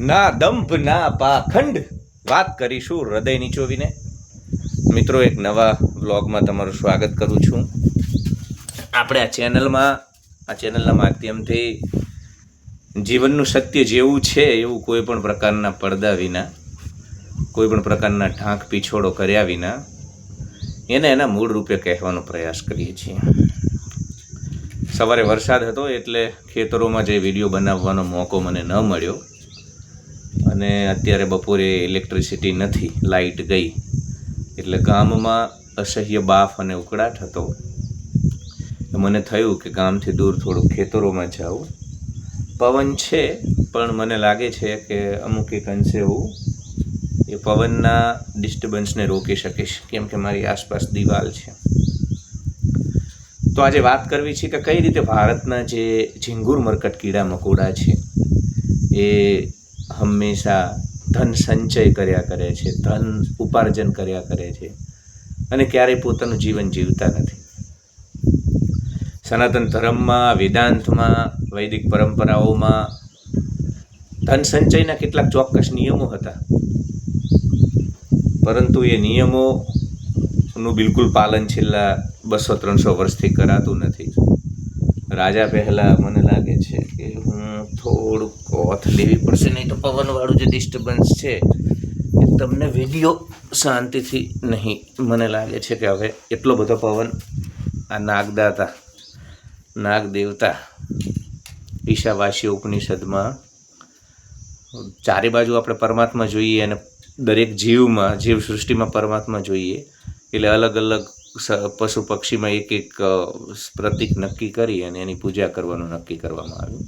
ના દંભ, ના પાખંડ વાત કરીશું હૃદય નીચોવીને મિત્રો, એક નવા વ્લોગમાં તમારું સ્વાગત કરું છું. આપણે આ ચેનલમાં, આ ચેનલના માધ્યમથી જીવનનું સત્ય જેવું છે એવું કોઈ પણ પ્રકારના પડદા વિના, કોઈ પણ પ્રકારના ઢાંક પીછોડો કર્યા વિના, એને એના મૂળ રૂપે કહેવાનો પ્રયાસ કરીએ છીએ. સવારે વરસાદ હતો એટલે ખેતરોમાં જે વીડિયો બનાવવાનો મોકો મને ન મળ્યો. અને અત્યારે બપોરે ઇલેક્ટ્રિસિટી નથી લાઇટ ગઈ. એટલે ગામમાં અસહ્ય બાફ અને ઉકળાટ હતો. મને થયું કે ગામથી દૂર થોડું ખેતરોમાં જાઉં. પવન છે, પણ મને લાગે છે કે અમુક એક અંશે હું એ પવનના ડિસ્ટર્બન્સને રોકી શકીશ, કેમ કે મારી આસપાસ દિવાલ છે. તો આજે વાત કરવી છે કે કઈ રીતે ભારતના જે ઝીંગુર મરકટ કીડા મકોડા છે, એ હંમેશા ધન સંચય કર્યા કરે છે, ધન ઉપાર્જન કર્યા કરે છે અને ક્યારેય પોતાનું જીવન જીવતા નથી. સનાતન ધર્મમાં, વેદાંતમાં, વૈદિક પરંપરાઓમાં ધન સંચયના કેટલાક ચોક્કસ નિયમો હતા. પરંતુ એ નિયમોનું બિલકુલ પાલન છેલ્લા બસો ત્રણસો વર્ષથી કરાતું નથી. રાજા પહેલાં મને લાગે છે થોડુંક ઓથ લેવી પડશે, નહીં તો પવનવાળું જે ડિસ્ટર્બન્સ છે, એ તમને વીડિયો શાંતિથી નહીં મને લાગે છે કે હવે એટલો બધો પવન આ નાગદાતા નાગ દેવતા ઈશાવાસી ઉપનિષદમાં ચારે બાજુ આપણે પરમાત્મા જોઈએ અને દરેક જીવમાં, જીવ સૃષ્ટિમાં પરમાત્મા જોઈએ, એટલે અલગ અલગ પશુ પક્ષીમાં એક એક પ્રતીક નક્કી કરી અને એની પૂજા કરવાનું નક્કી કરવામાં આવ્યું.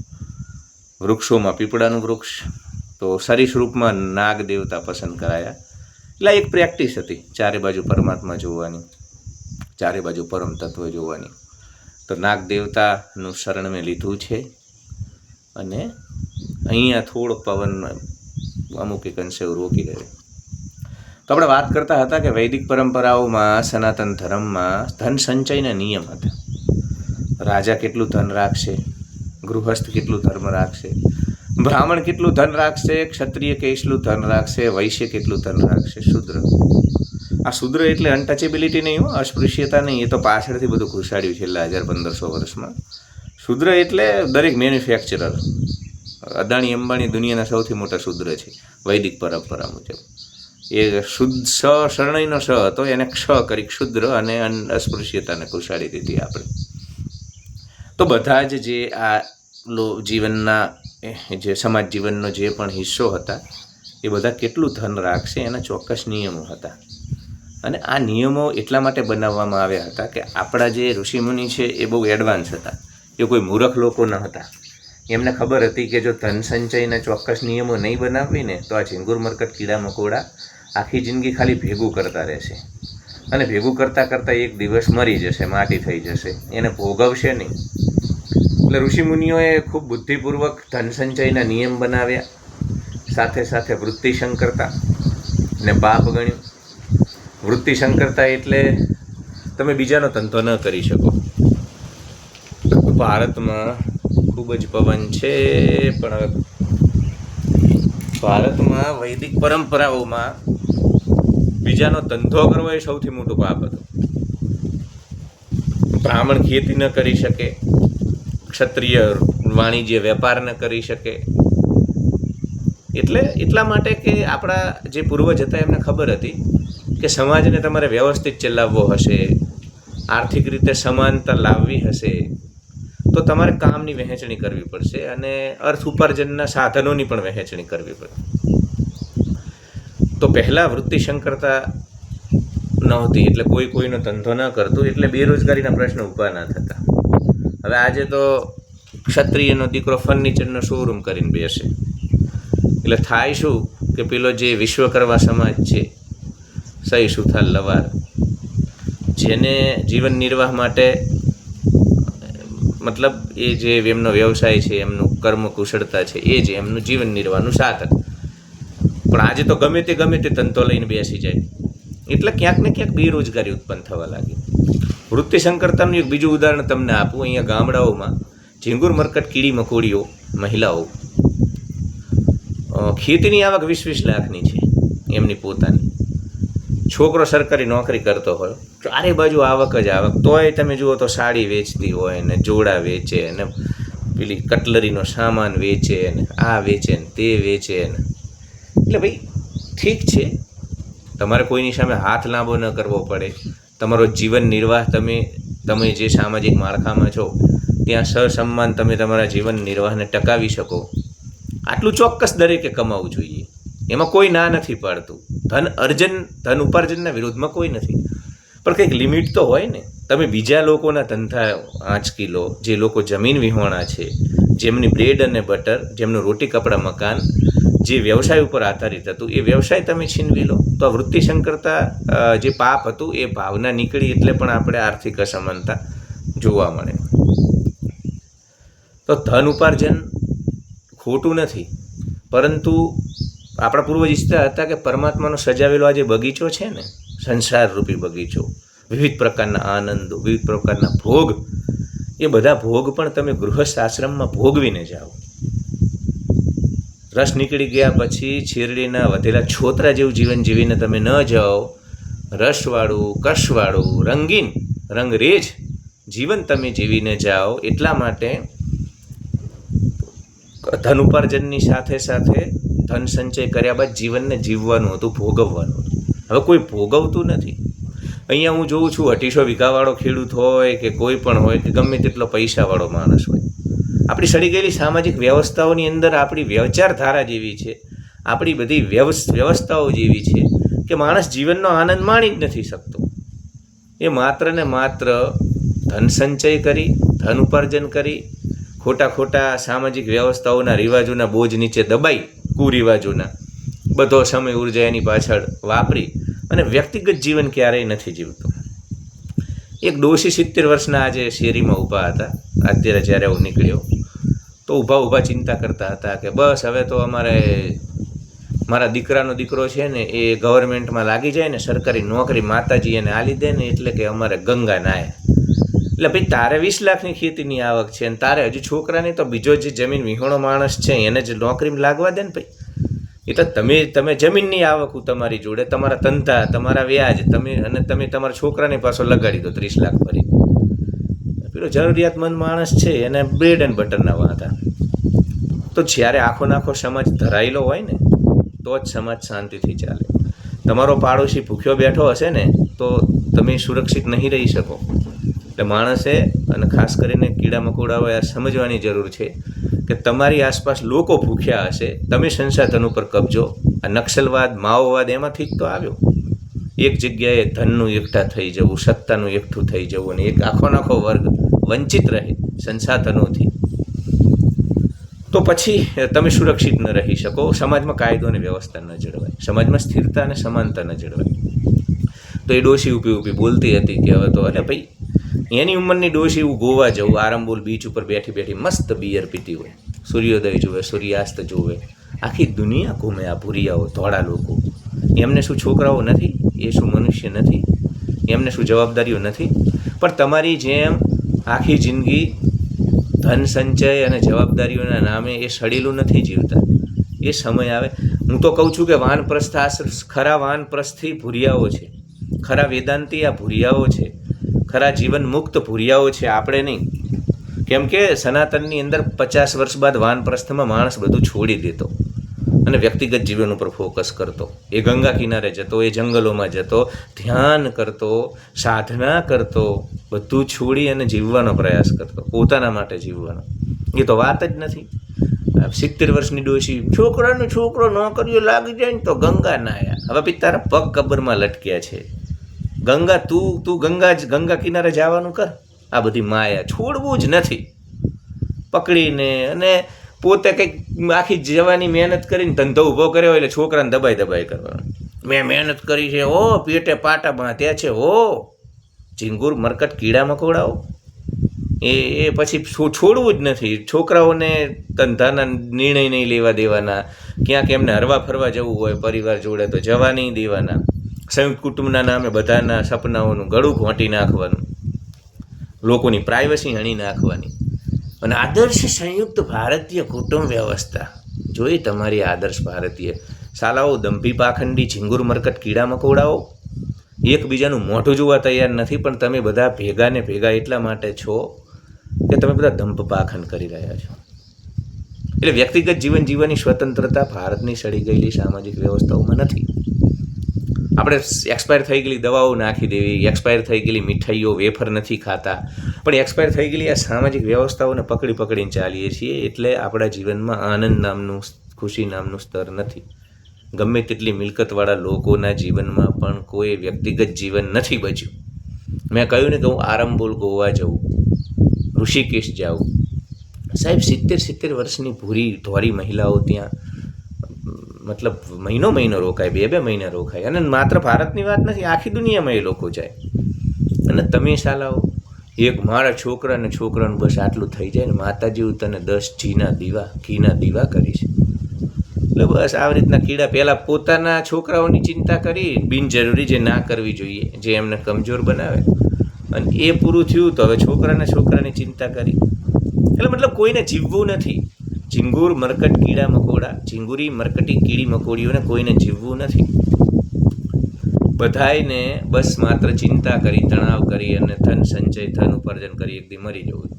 વૃક્ષોમાં પીપળાનું વૃક્ષ. તો સરીસૃપમાં નાગ દેવતા પસંદ કરાયા. એટલે એક પ્રેક્ટિસ હતી, ચારે બાજુ પરમાત્મા જોવાની, ચારે બાજુ પરમ તત્વ જોવાની. તો નાગ દેવતાનું શરણ મેં લીધું છે. અને અહીંયા થોડો પવન અમુક એક અંશે રોકી રહ્યો તો આપણે વાત કરતા હતા કે વૈદિક પરંપરાઓમાં સનાતન ધર્મમાં ધન સંચયના નિયમ હતા. રાજા કેટલું ધન રાખશે? ગૃહસ્થ કેટલું ધર્મ રાખશે? બ્રાહ્મણ કેટલું ધન રાખશે? ક્ષત્રિય કેટલું ધન રાખશે? વૈશ્ય કેટલું ધન રાખશે? શુદ્ર. આ શુદ્ર એટલે અનટચેબિલિટી નહીં હો, અસ્પૃશ્યતા નહીં, એ તો પાછળથી બધું ઘુસાડ્યું છેલ્લા હજાર પંદરસો વર્ષમાં. શુદ્ર એટલે દરેક મેન્યુફેક્ચરર અદાણી, અંબાણી દુનિયાના સૌથી મોટા શુદ્ર છે, વૈદિક પરંપરા મુજબ. એ શુદ્ધ સ શરણયનો સ હતો, એને ક્ષ કરી ક્ષુદ્ર અને અસ્પૃશ્યતાને ઘુસાડી દીધી આપણે. તો બધા જ જે આ જીવનના જે સમાજ જીવનનો જે પણ હિસ્સો હતા, એ બધા કેટલું ધન રાખશે એના ચોક્કસ નિયમો હતા. અને આ નિયમો એટલા માટે બનાવવામાં આવ્યા હતા કે આપણા જે ઋષિમુનિ છે એ બહુ એડવાન્સ હતા. એ કોઈ મૂર્ખ લોકો ન હતા. એમને ખબર હતી કે જો ધન સંચયના ચોક્કસ નિયમો નહીં બનાવવી ને તો આ ઝીંગુર મરકટ કીડા મકોડા આખી જિંદગી ખાલી ભેગું કરતા રહેશે. અને ભેગું કરતાં કરતાં એક દિવસ મરી જશે, માટી થઈ જશે. એને ભોગવશે નહીં. એટલે ઋષિમુનિઓએ ખૂબ બુદ્ધિપૂર્વક ધન સંચયના નિયમ બનાવ્યા. સાથે સાથે વૃત્તિ સંકરતા ને પાપ ગણ્યું. વૃત્તિ સંકરતા એટલે તમે બીજાનો ધંધો ન કરી શકો. ભારતમાં ખૂબ જ પવન છે, પણ ભારતમાં વૈદિક પરંપરાઓમાં બીજાનો ધંધો કરવો એ સૌથી મોટું પાપ હતું. બ્રાહ્મણ ખેતી ન કરી શકે. ક્ષત્રિય વાણિજ્ય વેપાર ન કરી શકે. એટલે એટલા માટે કે આપણા જે પૂર્વજ હતા એમને ખબર હતી કે સમાજને તમારે વ્યવસ્થિત ચલાવવો હશે, આર્થિક રીતે સમાનતા લાવવી હશે, તો તમારે કામની વહેંચણી કરવી પડશે અને અર્થ ઉપાર્જનના સાધનોની પણ વહેંચણી કરવી પડે. તો પહેલાં વૃત્તિ સંકરતા નહોતી, એટલે કોઈ કોઈનો ધંધો ન કરતું, એટલે બેરોજગારીના પ્રશ્ન ઊભા ના થતા. હવે આજે તો ક્ષત્રિયનો દીકરો ફર્નિચરનો શોરૂમ કરીને બેસે. એટલે થાય શું કે પેલો જે વિશ્વકર્મા સમાજ છે, સહી સુથાલ લવાર, જેને જીવન નિર્વાહ માટે, મતલબ એ જે એમનો વ્યવસાય છે, એમનું કર્મ કુશળતા છે, એ જ એમનું જીવન નિર્વાહનું સાધન. પણ આજે તો ગમે તે ગમે તે ધંધો લઈને બેસી જાય. એટલે ક્યાંક ને ક્યાંક બેરોજગારી ઉત્પન્ન થવા લાગી. વૃત્તિ સંકરતાનું એક બીજું ઉદાહરણ તમને આપું, અહીંયા ગામડાઓમાં ઝીંગુર, મરકટ, કીડી, મકોડીઓ, મહિલાઓ. ખેતીની આવક વીસ વીસ લાખની છે એમની પોતાની. છોકરો સરકારી નોકરી કરતો હોય, ચારે બાજુ આવક જ આવક. તોય તમે જુઓ તો સાડી વેચતી હોય ને જોડા વેચે ને પેલી કટલરીનો સામાન વેચે ને આ વેચે ને તે વેચે ને. એટલે ભાઈ ઠીક છે, તમારે કોઈની સામે હાથ લાંબો ન કરવો પડે. તમારો જીવન નિર્વાહ તમે તમે જે સામાજિક માળખામાં છો, ત્યાં સસમ્માન તમે તમારા જીવન નિર્વાહને ટકાવી શકો. આટલું ચોક્કસ દરેકે કમાવું જોઈએ. એમાં કોઈ ના નથી પાડતું. ધન અર્જન, ધન ઉપાર્જનના વિરોધમાં કોઈ નથી. પણ કંઈક લિમિટ તો હોય ને. તમે બીજા લોકોના ધંધા આંચકી લો, જે લોકો જમીન વિહોણા છે, જેમની બ્રેડ અને બટર, જેમનું રોટી કપડાં મકાન જે વ્યવસાય ઉપર આધારિત હતું, એ વ્યવસાય તમે છીનવી લો. તો આ વૃત્તિ સંકરતા જે પાપ હતું, એ ભાવના નીકળી એટલે પણ આપણે આર્થિક અસમાનતા જોવા મળે. તો ધન ઉપાર્જન ખોટું નથી, પરંતુ આપણા પૂર્વજ ઈચ્છતા હતા કે પરમાત્માનો સજાવેલો આ જે બગીચો છે ને સંસાર રૂપી બગીચો, વિવિધ પ્રકારના આનંદો, વિવિધ પ્રકારના ભોગ, એ બધા ભોગ પણ તમે ગૃહસ્થ આશ્રમમાં ભોગવીને જાઓ. રસ નીકળી ગયા પછી શેરડીના વધેલા છોતરા જેવું જીવન જીવીને તમે ન જાઓ. રસવાળું, કશવાળું, રંગીન, રંગરેજ જીવન તમે જીવીને જાઓ. એટલા માટે ધન ઉપાર્જનની સાથે સાથે ધન સંચય કર્યા બાદ જીવનને જીવવાનું હતું, ભોગવવાનું હવે કોઈ ભોગવતું નથી. અહીંયા હું જોઉં છું, અઢીસો વીઘાવાળો ખેડૂત હોય કે કોઈ પણ હોય કે ગમે તેટલો પૈસાવાળો માણસ હોય. આપણી સડી ગયેલી સામાજિક વ્યવસ્થાઓની અંદર આપણી વ્યવચારધારા જેવી છે, આપણી બધી વ્યવસ, વ્યવસ્થાઓ જેવી છે કે માણસ જીવનનો આનંદ માણી જ નથી શકતો. એ માત્ર ને માત્ર ધન સંચય કરી, ધન ઉપાર્જન કરી, ખોટા ખોટા સામાજિક વ્યવસ્થાઓના રિવાજોના બોજ નીચે દબાઈ, કુરિવાજોના, બધો સમય ઊર્જા એની પાછળ વાપરી અને વ્યક્તિગત જીવન ક્યારેય નથી જીવતો. એક ડોશી સિત્તેર વર્ષના આજે શેરીમાં ઊભા હતા. અત્યારે જ્યારે હું નીકળ્યો તો ઊભા ઊભા ચિંતા કરતા હતા કે બસ હવે તો અમારે મારા દીકરાનો દીકરો છે ને એ ગવર્મેન્ટમાં લાગી જાય ને સરકારી નોકરી માતાજી એને આલી દે ને એટલે કે અમારે ગંગા નાય. એટલે ભાઈ તારે વીસ લાખની ખેતીની આવક છે અને તારે હજુ છોકરાની તો બીજો જે જમીન વિહોણો માણસ છે એને જ નોકરીમાં લાગવા દે ને ભાઈ. એ તો તમે તમે જમીનની આવક તમારી જોડે, તમારા ધંધા, તમારા વ્યાજ, તમે અને તમે તમારા છોકરાની પાછો લગાડી દો ત્રીસ લાખ ભરી પેલો જરૂરિયાતમંદ માણસ છે, એને બ્રેડ એન્ડ બટરના વાંધા. તો જ્યારે આખો નાખો સમાજ ધરાયેલો હોય ને, તો જ સમાજ શાંતિથી ચાલે. તમારો પાડોશી ભૂખ્યો બેઠો હશે ને, તો તમે સુરક્ષિત નહીં રહી શકો. એટલે માણસે, અને ખાસ કરીને કીડા મકોડાઓએ આ સમજવાની જરૂર છે કે તમારી આસપાસ લોકો ભૂખ્યા હશે, તમે સંસાધન ઉપર કબજો. આ નક્સલવાદ, માઓવાદ એમાંથી જ તો આવ્યો. એક જગ્યાએ ધનનું એકઠા થઈ જવું, સત્તાનું એકઠું થઈ જવું, અને એક આખો નાખો વર્ગ વંચિત રહે સંસાધનોથી. તો પછી તમે સુરક્ષિત ન રહી શકો, સમાજમાં કાયદો અને વ્યવસ્થા ન જળવાય, સમાજમાં સ્થિરતા અને સમાનતા ન જળવાય. તો એ ડોશી ઊભી ઊભી બોલતી હતી કે હવે તો અરે ભાઈ, એની ઉંમરની ડોશી હું ગોવા જવું આરંબોલ બીચ ઉપર બેઠી બેઠી મસ્ત બિયર પીતી હોય, સૂર્યોદય જુએ, સૂર્યાસ્ત જુએ, આખી દુનિયા ઘૂમે આ ભૂરિયાઓ, ધોળા લોકો. એમને શું છોકરાઓ નથી? એ શું મનુષ્ય નથી? એમને શું જવાબદારીઓ નથી? પણ તમારી જેમ આખી જિંદગી ધન સંચય અને જવાબદારીઓના નામે એ સડીલું નથી જીવતા. એ સમય આવે. હું તો કહું છું કે વાનપ્રસ્થ આશ્ર ખરા વાનપ્રસ્થથી ભૂરિયાઓ છે. ખરા વેદાંતી આ ભૂરિયાઓ છે. ખરા જીવન મુક્ત ભૂરિયાઓ છે આપણે નહીં. કેમ કે સનાતનની અંદર પચાસ વર્ષ બાદ વાનપ્રસ્થમાં માણસ બધું છોડી દેતો અને વ્યક્તિગત જીવન ઉપર ફોકસ કરતો. એ ગંગા કિનારે જતો, એ જંગલોમાં જતો, ધ્યાન કરતો, સાધના કરતો બધું છોડી અને જીવવાનો પ્રયાસ કરતો, પોતાના માટે જીવવાનો. એ તો વાત જ નથી. સિત્તેર વર્ષની ડોશી, છોકરાનો છોકરો નોકરીઓ લાગી જાય ને તો ગંગા નાયા હવે પછી તારા પગ કબરમાં લટક્યા છે. ગંગા, તું તું ગંગા જ, ગંગા કિનારે જવાનું કર. આ બધી માયા છોડવું જ નથી. પકડીને અને પોતે કંઈક આખી જવાની મહેનત કરીને ધંધો ઊભો કર્યો એટલે છોકરાને દબાઈ દબાઈ કરવાનો. મેં મહેનત કરી છે ઓ પેટે પાટા બાંધ્યા છે ઓ ઝીંગુર મરકટ કીડા મકોડાઓ એ એ પછી છોડવું જ નથી. છોકરાઓને ધંધાના નિર્ણય નહીં લેવા દેવાના. ક્યાંક એમને હરવા ફરવા જવું હોય, પરિવાર જોડે તો જવા નહીં દેવાના. સંયુક્ત કુટુંબના નામે બધાના સપનાઓનું ગળું ઘોંટી નાખવાનું. લોકોની પ્રાઇવસી હણી નાખવાની. અને આદર્શ સંયુક્ત ભારતીય કુટુંબ વ્યવસ્થા. જોઈ તમારી આદર્શ ભારતીય. શાલાઓ દંભી પાખંડી ઝીંગુર મરકટ કીડા મકોડાઓ એકબીજાનું મોઢું જોવા તૈયાર નથી, પણ તમે બધા ભેગા ને ભેગા એટલા માટે છો કે તમે બધા ધંપ પાખન કરી રહ્યા છો. એટલે વ્યક્તિગત જીવન જીવવાની સ્વતંત્રતા ભારતની સડી ગયેલી સામાજિક વ્યવસ્થાઓમાં નથી. આપણે એક્સપાયર થઈ ગયેલી દવાઓ નાખી દેવી એક્સપાયર થઈ ગયેલી મીઠાઈઓ, વેફર નથી ખાતા. પણ એક્સપાયર થઈ ગયેલી આ સામાજિક વ્યવસ્થાઓને પકડી પકડીને ચાલીએ છીએ, એટલે આપણા જીવનમાં આનંદ નામનું, ખુશી નામનું સ્તર નથી. ગમે તેટલી મિલકતવાળા લોકોના જીવનમાં પણ કોઈ વ્યક્તિગત જીવન નથી બચ્યું. મેં કહ્યું ને કે હું આરંબોલ ગોવા જઉં, ઋષિકેશ જાઉં. સાહેબ, સિત્તેર સિત્તેર વર્ષની ભૂરી ધોરી મહિલાઓ ત્યાં, મતલબ મહિનો મહિનો રોકાય, બે બે મહિના રોકાય. અને માત્ર ભારતની વાત નથી, આખી દુનિયામાં એ લોકો જાય. અને તમે શાલાઓ, એક મારા છોકરા અને છોકરાનું બસ આટલું થઈ જાય ને માતાજી તને દસ ઘીના દીવા ઘીના દીવા કરીશ. એટલે બસ આવી રીતના કીડા પહેલાં પોતાના છોકરાઓની ચિંતા કરી, બિનજરૂરી જે ના કરવી જોઈએ, જે એમને કમજોર બનાવે. અને એ પૂરું થયું તો હવે છોકરાના છોકરાની ચિંતા કરી. એટલે મતલબ કોઈને જીવવું નથી. ઝીંગુર મરકટ કીડા મકોડા, ઝીંગુરી મરકટી કીડી મકોડીઓને કોઈને જીવવું નથી. બધાયને બસ માત્ર ચિંતા કરી, તણાવ કરી અને ધન સંચય, ધન ઉપાર્જન કરી એક દી મરી જવું.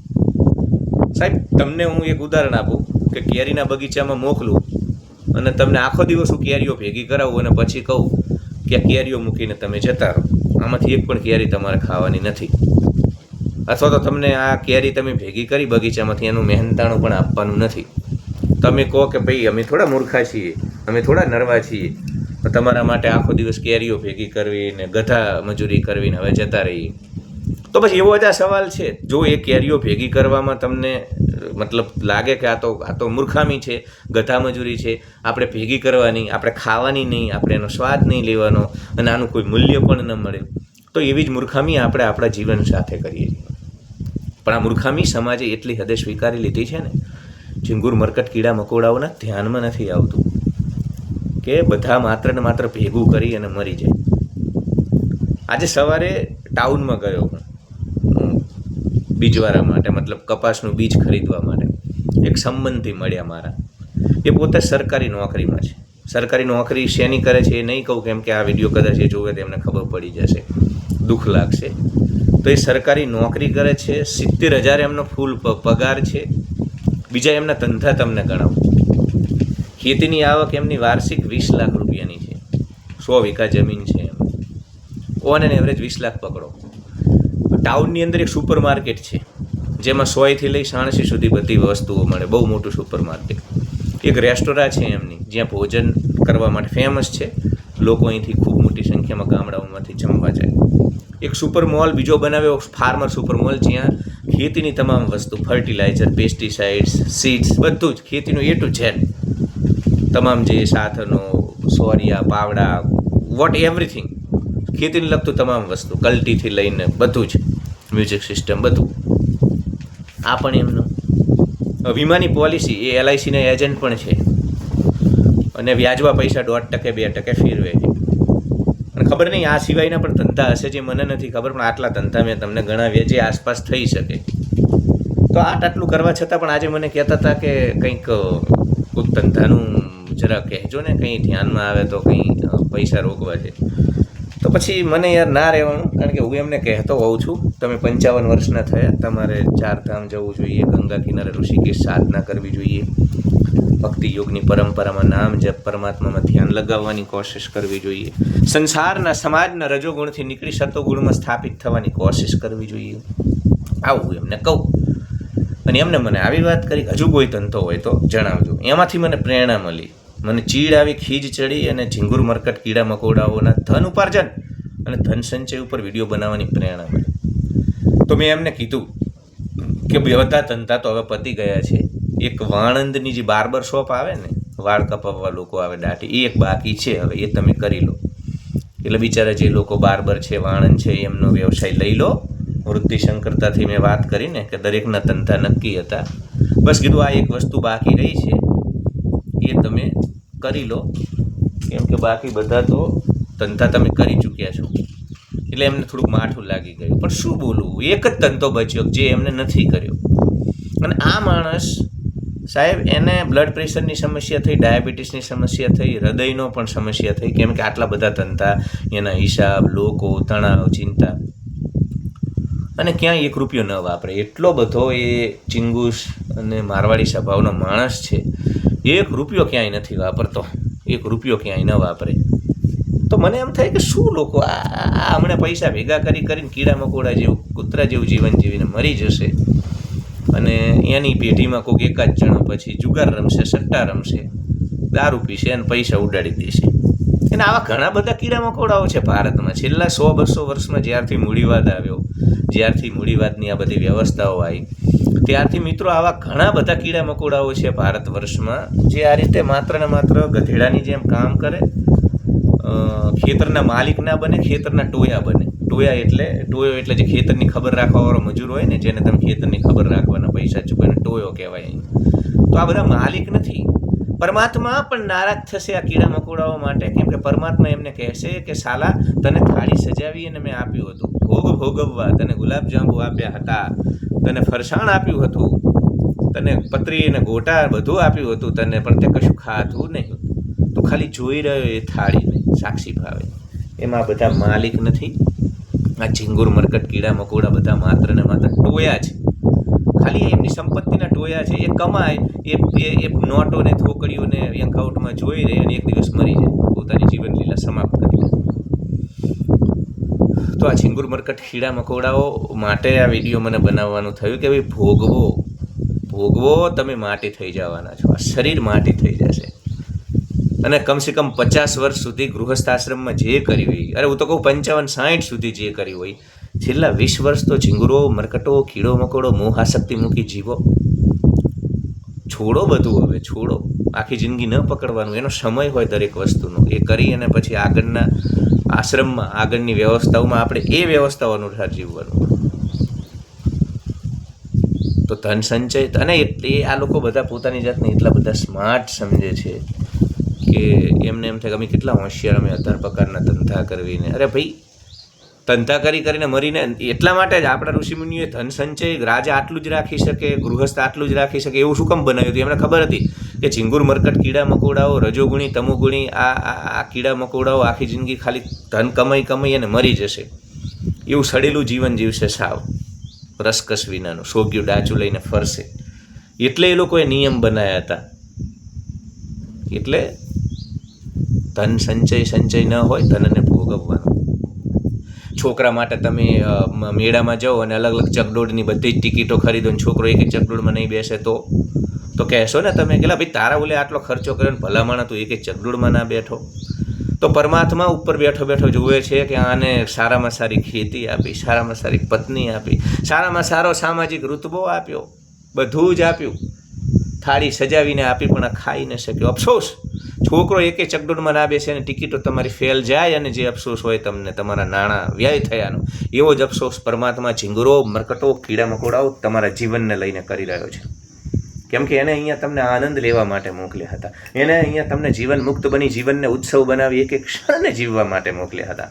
સાહેબ, તમને હું એક ઉદાહરણ આપું કે કેરીના બગીચામાં મોકલું અને તમને આખો દિવસ હું કેરીઓ ભેગી કરાવું અને પછી કહું કે કેરીઓ મૂકીને તમે જતા રહો. આમાંથી એક પણ કેરી તમારે ખાવાની નથી. અથવા તો તમને આ કેરી તમે ભેગી કરી બગીચામાંથી એનું મહેનતાણું પણ આપવાનું નથી. તમે કહો કે ભાઈ, અમે થોડા મૂર્ખા છીએ, અમે થોડા નરવા છીએ. તમારા માટે આખો દિવસ કેરીઓ ભેગી કરવી ને ગધા મજૂરી કરવીને હવે જતા રહીએ. તો પછી એવો આ સવાલ છે. જો એ કેરીઓ ભેગી કરવામાં તમને મતલબ લાગે કે આ તો આ તો મૂર્ખામી છે ગધા મજૂરી છે, આપણે ભેગી કરવાની, આપણે ખાવાની નહીં, આપણે એનો સ્વાદ નહીં લેવાનો, અને આનું કોઈ મૂલ્ય પણ ન મળે. તો એવી જ મૂર્ખામી આપણે આપણા જીવન સાથે કરીએ છીએ. પણ આ મૂર્ખામી સમાજે એટલી હદે સ્વીકારી લીધી છે ને ઝીંગુર મરકટ કીડા મકોડાઓના ધ્યાનમાં નથી આવતું, કે બધા માત્ર ને માત્ર ભેગું કરી અને મરી જાય. આજે સવારે ટાઉનમાં ગયો હું. બીજવારા માટે, મતલબ કપાસનું બીજ ખરીદવા માટે એક સંબંધી મળ્યા મારા. એ પોતે સરકારી નોકરીમાં છે. સરકારી નોકરી શેની કરે છે એ નહીં કહું, કેમ કે આ વીડિયો કદાચ એ જોવે તો એમને ખબર પડી જશે. દુઃખ લાગશે. તો એ સરકારી નોકરી કરે છે, સિત્તેર હજાર એમનો ફૂલ પગાર છે. બીજા એમના ધંધા તમને ગણાવું. ખેતીની આવક એમની વાર્ષિક વીસ લાખ રૂપિયાની છે. સો વીઘા જમીન છે એમ. ઓન એન એવરેજ વીસ લાખ પકડો. ટાઉનની અંદર એક સુપર માર્કેટ છે, જેમાં સોયથી લઈ સાણસી સુધી બધી વસ્તુઓ મળે, બહુ મોટું સુપર માર્કેટ એક રેસ્ટોરાં છે એમની, જ્યાં ભોજન કરવા માટે ફેમસ છે. લોકો અહીંથી ખૂબ મોટી સંખ્યામાં ગામડાઓમાંથી જમવા જાય. એક સુપર મોલ, બીજો બનાવ્યો ફાર્મર સુપર મોલ, જ્યાં ખેતીની તમામ વસ્તુ ફર્ટિલાઇઝર પેસ્ટિસાઇડ્સ સીડ્સ બધું જ ખેતીનું એ ટુ ઝેડ તમામ જે સાધનો, સોરિયા, પાવડા વોટ એવરીથિંગ ખેતીને લગતું તમામ વસ્તુ, કલ્ટીથી લઈને બધું જ. મ્યુઝિક સિસ્ટમ બધું. આ પણ એમનું. વીમાની પોલિસી એ એલઆઈસીના એજન્ટ પણ છે. અને વ્યાજવા પૈસા દોઢ ટકે, બે ટકે ફેરવે છે. અને ખબર નહીં, આ સિવાયના પણ ધંધા હશે જે મને નથી ખબર, પણ આટલા ધંધા મેં તમને ગણાવ્યા જે આસપાસ થઈ શકે. તો આટ આટલું કરવા છતાં પણ આજે મને કહેતા હતા કે કંઈક કોઈક ધંધાનું જરા કહેજો ને, કંઈ ધ્યાનમાં આવે તો કંઈ પૈસા રોકવા છે. પછી મને યાર ના રહેવાનું, કારણ કે હું એમને કહેતો હોઉં છું, તમે પંચાવન વર્ષના થયા, તમારે ચારધામ જવું જોઈએ, ગંગા કિનારે ઋષિકેશ સાધના કરવી જોઈએ, ભક્તિ યોગની પરંપરામાં નામ જપ, પરમાત્મામાં ધ્યાન લગાવવાની કોશિશ કરવી જોઈએ, સંસારના સમાજના રજોગુણથી નીકળી સતોગુણમાં સ્થાપિત થવાની કોશિશ કરવી જોઈએ. આવું એમને કહું. અને એમને મને આવી વાત કરી, હજુ કોઈ ધંધો હોય તો જણાવજો. એમાંથી મને પ્રેરણા મળી. મને ચીડ આવી ખીજ ચડી અને ઝીંગુર મરકટ કીડા મકોડાઓના ધન ઉપાર્જન અને ધન સંચય ઉપર વીડિયો બનાવવાની પ્રેરણા મળી. તો મેં એમને કીધું કે બધા ધંધા તો હવે પતી ગયા છે. એક વાણંદની જે બાર્બર શોપ આવે ને, વાળ કપાવવા લોકો આવે દાઢી એ એક બાકી છે હવે, એ તમે કરી લો. એટલે બિચારા જે લોકો બાર્બર છે, વાણંદ છે, એમનો વ્યવસાય લઈ લો. વૃદ્ધિ શંકરતાથી મેં વાત કરીને કે દરેકના ધંધા નક્કી હતા. બસ કીધું, આ એક વસ્તુ બાકી રહી છે. એ તમે કરી લો. કેમ કે બાકી બધા તો ધંધા તમે કરી ચૂક્યા છો. એટલે એમને થોડુંક માઠું લાગી ગયું. પણ શું બોલવું? એક જ ધંધો બચ્યો જે એમને નથી કર્યો. અને આ માણસ સાહેબ, એને બ્લડ પ્રેશરની સમસ્યા થઈ ડાયાબિટીસની સમસ્યા થઈ, હૃદયનો પણ સમસ્યા થઈ. કેમ કે આટલા બધા ધંધા, એના હિસાબ, લોકો, તણાવ, ચિંતા. અને ક્યાંય એક રૂપિયો ન વાપરે. એટલો બધો એ ચિંગુસ અને મારવાડી સ્વભાવનો માણસ છે. એક રૂપિયો ક્યાંય નથી વાપરતો. એક રૂપિયો ક્યાંય ન વાપરે. તો મને એમ થાય કે શું લોકો આ હમણાં પૈસા ભેગા કરી કરીને કીડા મકોડા જેવું, કૂતરા જેવું જીવન જીવીને મરી જશે. અને એની પેઢીમાં કોઈક એકાદ જણો પછી જુગાર રમશે, સટ્ટા રમશે, દારૂ પીશે અને પૈસા ઉડાડી દેશે. અને આવા ઘણા બધા કીડા મકોડાઓ છે ભારતમાં. છેલ્લા સો બસો વર્ષમાં જ્યારથી મૂડીવાદ આવ્યો, જ્યારથી મૂડીવાદની આ બધી વ્યવસ્થાઓ આવી ત્યારથી મિત્રો, આવા ઘણા બધા કીડા મકોડાઓ છે ભારત વર્ષમાં, જે આ રીતે માત્ર ને માત્ર ગધેડાની જેમ કામ કરે. ખેતરના માલિક ના બને, ખેતરના ટોયા બને. ટોયા એટલે, ટોયો એટલે જે ખેતરની ખબર રાખવાવાળો મજૂર હોય ને, જેને તમે ખેતરની ખબર રાખવાના પૈસા ચૂકવીને ટોયો કહેવાય. તો આ બધા માલિક નથી. પરમાત્મા પણ નારાજ થશે આ કીડા મકોડાઓ માટે, કેમ કે પરમાત્મા એમને કહેશે કે, સાલા, તને થાળી સજાવી અને મેં આપ્યું હતું. ભોગ ભોગવવા, તને ગુલાબજાંબુ આપ્યા હતા, તને ફરસાણ આપ્યું હતું, તને પતરી અને ગોટા બધું આપ્યું હતું, તને પણ તે કશું ખાધું નહીં. તું ખાલી જોઈ રહ્યો એ થાળીને, સાક્ષી ભાવે. એમાં બધા માલિક નથી. આ ઝીંગુર, મરકટ, કીડા, મકોડા બધા માત્ર ને માત્ર ટોયા છે. ખાલી એમની સંપત્તિના ટોયા છે. એ કમાય, એ એ નોટોને થોકડીઓને એકાઉન્ટમાં જોઈ રહે અને એક દિવસ મરી જાય. પોતાની જીવન લીલા સમાપ્ત કરી તો આ ઝીંગુર મરકટ કીડા મકોડાઓ માટે આ વીડિયો મને બનાવવાનું થયું કે ભાઈ ભોગવો ભોગવો, તમે માટી થઈ જવાના છો. આ શરીર માટી થઈ જશે. અને કમસે કમ પચાસ વર્ષ સુધી ગૃહસ્થ આશ્રમમાં જે કરી હોય, અરે હું તો કહું પંચાવન સાઠ સુધી જે કરી હોય, છેલ્લા વીસ વર્ષ તો ઝીંગુરો મરકટો કીડો મકોડો, મોહાશક્તિ મૂકી જીવો. છોડો બધું હવે, છોડો. આખી જિંદગી ન પકડવાનું. એનો સમય હોય દરેક વસ્તુનો. એ કરી અને પછી આગળના આશ્રમમાં, આગળની વ્યવસ્થાઓમાં આપણે એ વ્યવસ્થાઓ અનુસાર જીવવાનું તો ધન સંચય અને એટલે આ લોકો બધા પોતાની જાતને એટલા બધા સ્માર્ટ સમજે છે કે એમને એમ થાય કે અમે કેટલા હોશિયાર, અમે અઢાર પ્રકારના ધંધા કરવીને. અરે ભાઈ ધંધા કરી કરીને મરીને એટલા માટે જ આપણા ઋષિમુનિએ ધન સંચય રાજા આટલું જ રાખી શકે, ગૃહસ્થ આટલું જ રાખી શકે, એવું શું કેમ બનાવ્યું હતું? એમને ખબર હતી. કે ચિંગુર મરકટ કીડા મકોડાઓ, રજોગુણી, તમોગુણી, આ આ કીડા મકોડાઓ આખી જિંદગી ખાલી ધન કમાઈ કમાઈ અને મરી જશે. એવું સડેલું જીવન જીવશે સાવ. રસકસ વિનાનું, સોગ્યું ડાચું લઈને ફરશે. એટલે એ લોકોએ નિયમ બનાવ્યા હતા. એટલે ધન સંચય સંચય ન હોય ધનને ભોગવવાનું છોકરા માટે તમે મેળામાં જાઓ અને અલગ અલગ ચકડોળની બધી જ ટિકિટો ખરીદો અને છોકરો એક ચકડોળમાં નહીં બેસે તો? તો કહેશો ને તમે કે ભાઈ, તારા ઓલે આટલો ખર્ચો કર્યો ને, ભલામણ તું એક એક ચકડોળમાં ના બેઠો. તો પરમાત્મા ઉપર બેઠો બેઠો જુએ છે કે આને સારામાં સારી ખેતી આપી, સારામાં સારી પત્ની આપી, સારામાં સારો સામાજિક રૂતબો આપ્યો, બધું જ આપ્યું. થાળી સજાવીને આપી, પણ આ ખાઈ ન શક્યો. અફસોસ! છોકરો એકે ચકડોળમાં ના બેસે અને ટિકિટો તમારી ફેલ જાય અને જે અફસોસ હોય તમને, તમારા નાણાં વ્યય થયાનો. એવો જ અફસોસ પરમાત્મા ઝીંગરો, મરકટો કીડા મકોડાઓ તમારા જીવનને લઈને કરી રહ્યો છે. કેમ કે એને અહીંયા તમને આનંદ લેવા માટે મોકલ્યા હતા. એને અહીંયા તમને જીવન મુક્ત બની, જીવનને ઉત્સવ બનાવી એક એક ક્ષણને જીવવા માટે મોકલ્યા હતા.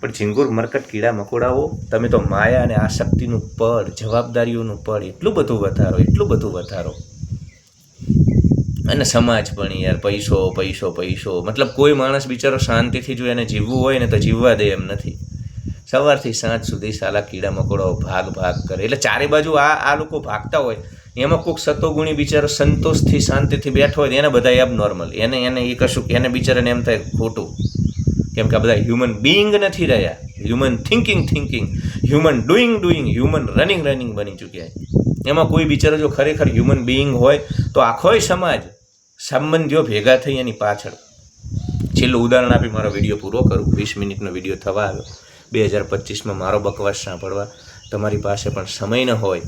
પણ ઝીંગુર મરકટ કીડા મકોડાઓ, તમે તો માયા અને આસક્તિનું પડ જવાબદારીઓનું પડ એટલું બધું વધારો, એટલું બધું વધારો. અને સમાજ પણ યાર, પૈસો પૈસો પૈસો. મતલબ કોઈ માણસ બિચારો શાંતિથી જો એને જીવવું હોય ને તો જીવવા દે એમ નથી. સવારથી સાંજ સુધી સાલા કીડા મકોડાઓ ભાગ ભાગ કરે. એટલે ચારે બાજુ આ આ લોકો ભાગતા હોય. એમાં કોઈક સતોગુણી બિચારો સંતોષથી, શાંતિથી બેઠો હોય એને બધા એબનોર્મલ એને એને એ કશું એને બિચારાને એમ થાય ખોટું. કેમ કે આ બધા હ્યુમન બિઈંગ નથી રહ્યા. Human thinking thinking human doing doing human running running બની ચૂક્યા એમાં કોઈ બિચારો જો ખરેખર હ્યુમન બિઈંગ હોય તો આખોય સમાજ સંબંધીઓ ભેગા થઈ એની પાછળ. છેલ્લું ઉદાહરણ આપી મારો વીડિયો પૂરો કરું. વીસ મિનિટનો વીડિયો થવા આવ્યો. બે હજાર પચીસમાં મારો બકવાસ સાંભળવા. તમારી પાસે પણ સમય ન હોય.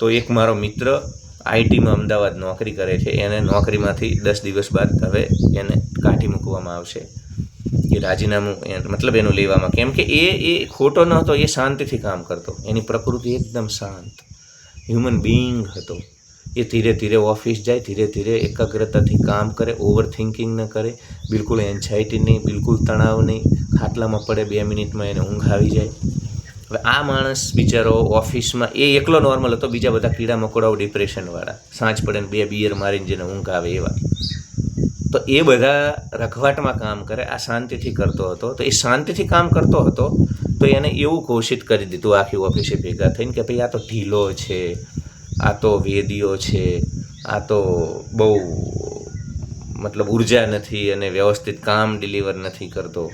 તો એક મારો મિત્ર આઈટીમાં અમદાવાદ નોકરી કરે છે. એને નોકરીમાંથી દસ દિવસ બાદ હવે એને કાઢી મૂકવામાં આવશે. એ રાજીનામું મતલબ એનું લેવામાં. કેમ કે એ એ ખોટો ન હતો, એ શાંતિથી કામ કરતો. એની પ્રકૃતિ એકદમ શાંત. હ્યુમન બિઈંગ હતો. એ ધીરે ધીરે ઓફિસ જાય, ધીરે ધીરે એકાગ્રતાથી કામ કરે ઓવર થિંકિંગ ન કરે, બિલકુલ એન્ઝાયટી નહીં, બિલકુલ તણાવ નહીં. ખાટલામાં પડે બે મિનિટમાં એને ઊંઘ આવી જાય. હવે આ માણસ બિચારો ઓફિસમાં એ એકલો નોર્મલ હતો, બીજા બધા કીડા મકોડાઓ ડિપ્રેશનવાળા સાંજ પડે બે બિયર મારીને જેને ઊંઘ આવે એવા. તો એ બધા રખવાટમાં કામ કરે, આ શાંતિથી કરતો હતો. તો એ શાંતિથી કામ કરતો હતો, તો એને એવું ઘોષિત કરી દીધું આખી ઓફિસે ભેગા થઈને કે ભાઈ આ તો ઢીલો છે, આ તો વેદીઓ છે, આ તો બહુ, મતલબ ઊર્જા નથી અને વ્યવસ્થિત કામ ડિલિવર નથી કરતો.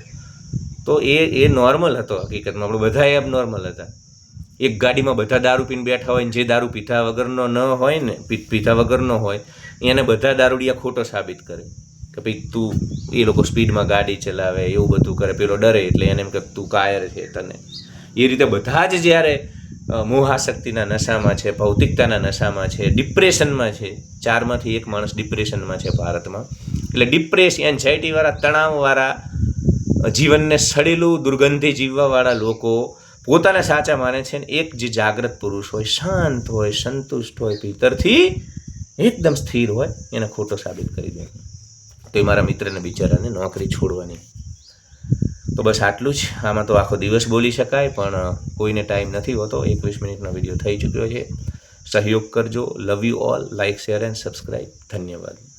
તો એ એ નોર્મલ હતો, હકીકતમાં. આપણે બધા એબ નોર્મલ હતા. એક ગાડીમાં બધા દારૂ પીને બેઠા હોય ને જે દારૂ પીધા વગરનો ન હોય ને પીધા વગરનો હોય, એને બધા દારૂડિયા ખોટો સાબિત કરે. કે ભાઈ તું એ લોકો સ્પીડમાં ગાડી ચલાવે, એવું બધું કરે. પેલો ડરે એટલે એને એમ કે, તું કાયર છે તને. એ રીતે બધા જ જ્યારે મોહાશક્તિના નશામાં છે, ભૌતિકતાના નશામાં છે, ડિપ્રેશનમાં છે, ચારમાંથી એક માણસ ડિપ્રેશનમાં છે ભારતમાં. એટલે ડિપ્રેસ એન્ઝાઇટીવાળા તણાવવાળા જીવનને સડેલું દુર્ગંધી જીવવાવાળા લોકો પોતાને સાચા માને છે ને એક જે જાગ્રત પુરુષ હોય, શાંત હોય, સંતુષ્ટ હોય ભીતરથી એકદમ સ્થિર હોય, એને ખોટો સાબિત કરી દે. તો એ મારા મિત્રને બિચારાને નોકરી છોડવાની. તો બસ આટલું જ. આમાં તો આખો દિવસ બોલી શકાય, પણ કોઈને ટાઈમ નથી હોતો. એકવીસ મિનિટનો વીડિયો થઈ ચૂક્યો છે. સહયોગ કરજો. Love you all. Like share, and subscribe ધન્યવાદ.